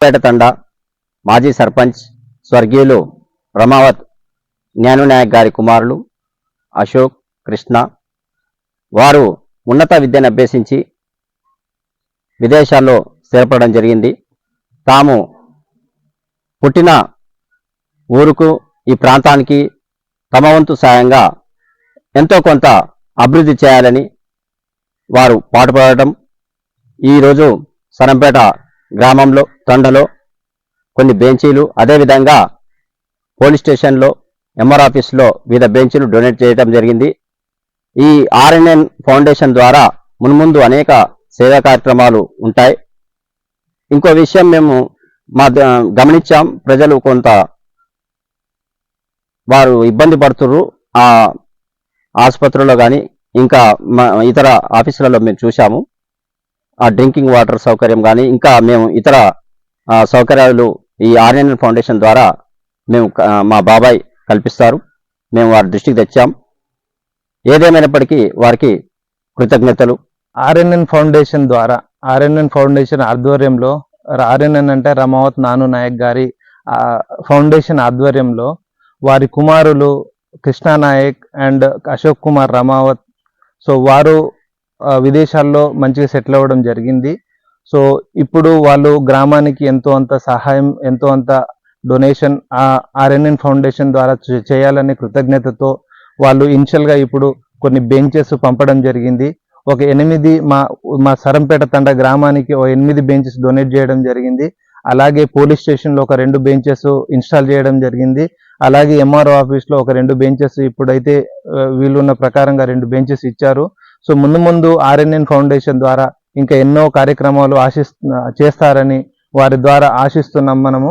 పేట తండ మాజీ సర్పంచ్ స్వర్గీయులు రమావత్ జ్ఞానునాయక్ గారి కుమారులు అశోక్ కృష్ణ వారు ఉన్నత విద్యను అభ్యసించి విదేశాల్లో స్థిరపడడం జరిగింది. తాము పుట్టిన ఊరుకు ఈ ప్రాంతానికి తమ వంతు సాయంగా ఎంతో కొంత అభివృద్ధి చేయాలని వారు పాటుపడటం. ఈరోజు సరంపేట గ్రామంలో తండలో కొన్ని బెంచీలు అదేవిధంగా పోలీస్ స్టేషన్లో ఎంఆర్ ఆఫీస్లో వివిధ బెంచీలు డొనేట్ చేయడం జరిగింది. ఈ ఆర్ఎన్ఎన్ ఫౌండేషన్ ద్వారా మున్ముందు అనేక సేవా కార్యక్రమాలు ఉంటాయి. ఇంకో విషయం మేము మా గమనించాం. ప్రజలు కొంత వారు ఇబ్బంది పడుతుర్రు. ఆ ఆసుపత్రుల్లో కానీ ఇంకా మా- ఇతర ఆఫీసులలో మేము చూసాము ఆ డ్రింకింగ్ వాటర్ సౌకర్యం కానీ ఇంకా మేము ఇతర సౌకర్యాలు ఈ ఆర్ఎన్ఎన్ ఫౌండేషన్ ద్వారా మేము మా బాబాయ్ కల్పిస్తారు. మేము వారి దృష్టికి తెచ్చాం. ఏదేమైనప్పటికీ వారికి కృతజ్ఞతలు. ఆర్ఎన్ఎన్ ఫౌండేషన్ ద్వారా ఆర్ఎన్ఎన్ ఫౌండేషన్ ఆధ్వర్యంలో ఆర్ఎన్ఎన్ అంటే రమావత్ నాను నాయక్ గారి ఫౌండేషన్ ఆధ్వర్యంలో వారి కుమారులు కృష్ణా నాయక్ అండ్ అశోక్ కుమార్ రమావత్. సో వారు విదేశాల్లో మంచిగా సెటిల్ అవ్వడం జరిగింది. సో ఇప్పుడు వాళ్ళు గ్రామానికి ఎంతో అంత సహాయం ఎంతో అంత డొనేషన్ ఆ ఆర్ఎన్ఎన్ ఫౌండేషన్ ద్వారా చేయాలనే కృతజ్ఞతతో వాళ్ళు ఇనిషియల్గా ఇప్పుడు కొన్ని బెంచెస్ పంపడం జరిగింది. ఒక ఎనిమిది మా మా సరంపేట తండ గ్రామానికి ఒక ఎనిమిది బెంచెస్ డొనేట్ చేయడం జరిగింది. అలాగే పోలీస్ స్టేషన్లో ఒక రెండు బెంచెస్ ఇన్స్టాల్ చేయడం జరిగింది. అలాగే ఎంఆర్ఓ ఆఫీస్లో ఒక రెండు బెంచెస్ ఇప్పుడైతే వీళ్ళున్న వీలున్న ప్రకారంగా రెండు బెంచెస్ ఇచ్చారు. సో ముందు ముందు ఆర్ఎన్ఎన్ ఫౌండేషన్ ద్వారా ఇంకా ఎన్నో కార్యక్రమాలు ఆశిస్తు చేస్తారని వారి ద్వారా ఆశిస్తున్నాం మనము.